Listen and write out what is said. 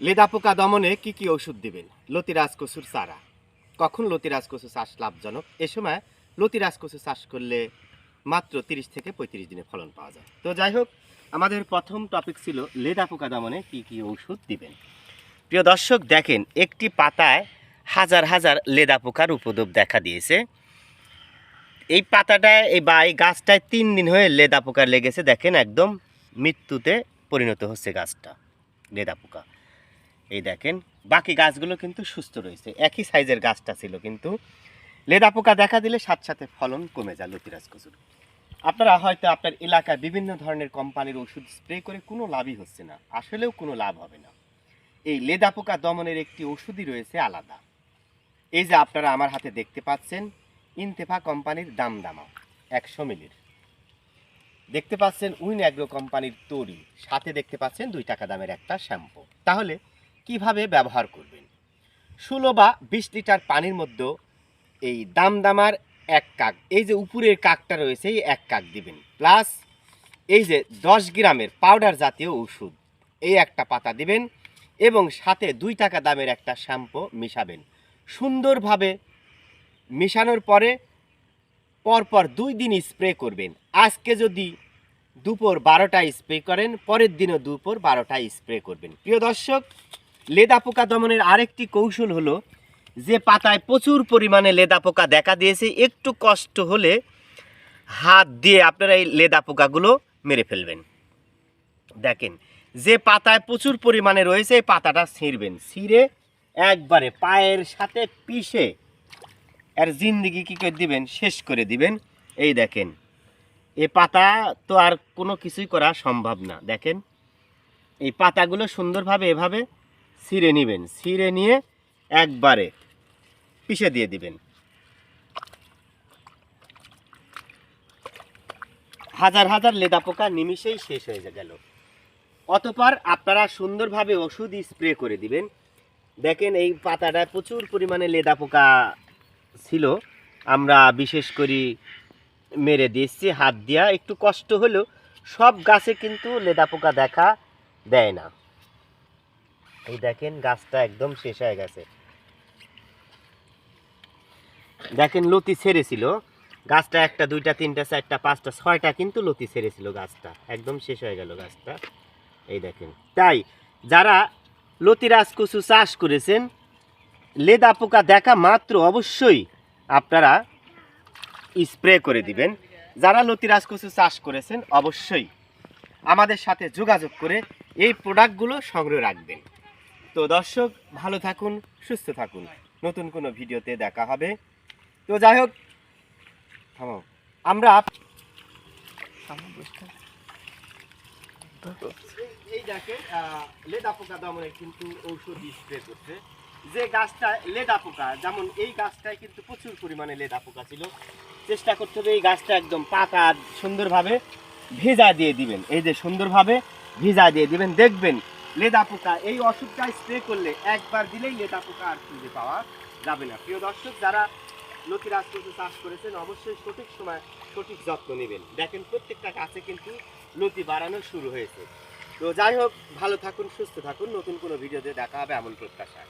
লেদা পোকা দমনে কি কি ওষুধ দিবেন? লতিরাজ কসুর চারা কখন লতিরাজ কচু চাষ লাভজনক? এ সময় লতিরাজ কচু চাষ করলে মাত্র তিরিশ থেকে পঁয়ত্রিশ দিনে ফলন পাওয়া যায়। তো যাই হোক, আমাদের প্রথম টপিক ছিল লেদা পোকা দমনে কি কি ওষুধ দিবেন। প্রিয় দর্শক, দেখেন, একটি পাতায় হাজার হাজার লেদা পোকার উপদ্রব দেখা দিয়েছে। এই পাতাটায়, এই বা এই গাছটায় তিন দিন হয়ে লেদা পোকা লেগেছে। দেখেন, একদম মৃত্যুতে পরিণত হচ্ছে গাছটা লেদা পোকা এই দেখেন, বাকি গাছগুলো কিন্তু সুস্থ রয়েছে। একই সাইজের গাছটা ছিল কিন্তু লেদা পোকা দেখা দিলে সাথে সাথে ফলন কমে যায় লতিরাজ কচুর। আপনারা হয়তো আপনার এলাকায় বিভিন্ন ধরনের কোম্পানির ওষুধ স্প্রে করে কোনো লাভই হচ্ছে না, আসলেও কোনো লাভ হবে না। এই লেদা পোকা দমনের একটি ওষুধই রয়েছে আলাদা। এই যে আপনারা আমার হাতে দেখতে পাচ্ছেন, ইনতেফা কোম্পানির দাম দামা একশো মিলির। দেখতে পাচ্ছেন উইন অ্যাগ্রো কোম্পানির তরি, সাথে দেখতে পাচ্ছেন দুই টাকা দামের একটা শ্যাম্পু। তাহলে কীভাবে ব্যবহার করবেন? ষোলো বা বিশ লিটার পানির মধ্যে এই দাম দামার এক কাক, এই যে উপরের কাকটা রয়েছে, এই এক কাক দিবেন। প্লাস এই যে দশ গ্রামের পাউডার জাতীয় ওষুধ, এই একটা পাতা দিবেন এবং সাথে দুই টাকা দামের একটা শ্যাম্পু মিশাবেন। সুন্দরভাবে মিশানোর পরে পরপর দুই দিন স্প্রে করবেন। আজকে যদি দুপুর বারোটায় স্প্রে করেন, পরের দিনও দুপুর বারোটায় স্প্রে করবেন। প্রিয় দর্শক লেদা পোকা দমনের আরেকটি কৌশল হলো যে পাতায় প্রচুর পরিমাণে লেদা পোকা দেখা দিয়েছে, একটু কষ্ট হলে হাত দিয়ে আপনারা এই লেদা পোকাগুলো মেরে ফেলবেন। দেখেন, যে পাতায় প্রচুর পরিমাণে রয়েছে, এই পাতাটা ছিঁড়বেন। ছিঁড়ে একবারে পায়ের সাথে পিষে আর জিন্দিগি কী করে দিবেন? শেষ করে দিবেন। এই দেখেন, এ পাতা তো আর কোনো কিছুই করা সম্ভব না। দেখেন, এই পাতাগুলো সুন্দরভাবে এভাবে ছিঁড়ে নেবেন। ছিঁড়ে নিয়ে একবারে পিষে দিয়ে দিবেন। হাজার হাজার লেদা পোকা নিমিষেই শেষ হয়ে গেল। অতপর আপনারা সুন্দরভাবে ওষুধ স্প্রে করে দিবেন। দেখেন এই পাতাটায় প্রচুর পরিমাণে লেদা পোকা ছিল। আমরা বিশেষ করে মেরে দিয়েছি, হাত দিয়া। একটু কষ্ট হলেও সব গাছে কিন্তু লেদা পোকা দেখা দেয় না। এই দেখেন গাছটা একদম শেষ হয়ে গেছে। দেখেন লতি ছেড়েছিল। গাছটা একটা, দুইটা, তিনটা, চারটা, পাঁচটা, ছয়টা কিন্তু লতি ছেড়েছিল গাছটা। একদম শেষ হয়ে গেল গাছটা। এই দেখেন। তাই যারা লতিরাজ কচু চাষ করেছেন, লেদা পোকা দেখা মাত্র অবশ্যই আপনারা স্প্রে করে দিবেন। যারা লতিরাজ কচু চাষ করেছেন, অবশ্যই আমাদের সাথে যোগাযোগ করে এই প্রোডাক্টগুলো সংগ্রহ রাখবেন। তো দর্শক ভালো থাকুন সুস্থ থাকুন। নতুন কোনো ভিডিওতে দেখা হবে। তো যাই হোক থামো আমরা এই- আহ, লেদা পোকা দমনে কিন্তু ঔষধ স্প্রে করছে। যে গাছটা লেদা পোকা যেমন এই গাছটায় কিন্তু প্রচুর পরিমাণে লেদা পোকা ছিল। চেষ্টা করতে হবে এই গাছটা একদম পাকা সুন্দরভাবে ভেজা দিয়ে দিবেন। এই যে সুন্দরভাবে ভেজা দিয়ে দিবেন। দেখবেন লেদা পোকা এই ওষুধটা স্প্রে করলে একবার দিলেই লেদা পোকা আর খুঁজে পাওয়া যাবে না। প্রিয় দর্শক, যারা নতুন কচু চাষ করেছেন, অবশ্যই সঠিক সময় সঠিক যত্ন নেবেন। দেখেন প্রত্যেকটা গাছে কিন্তু লতি বাড়ানো শুরু হয়েছে। তো যাই হোক, ভালো থাকুন, সুস্থ থাকুন। নতুন কোনো ভিডিওতে দেখা হবে, এমন প্রত্যাশা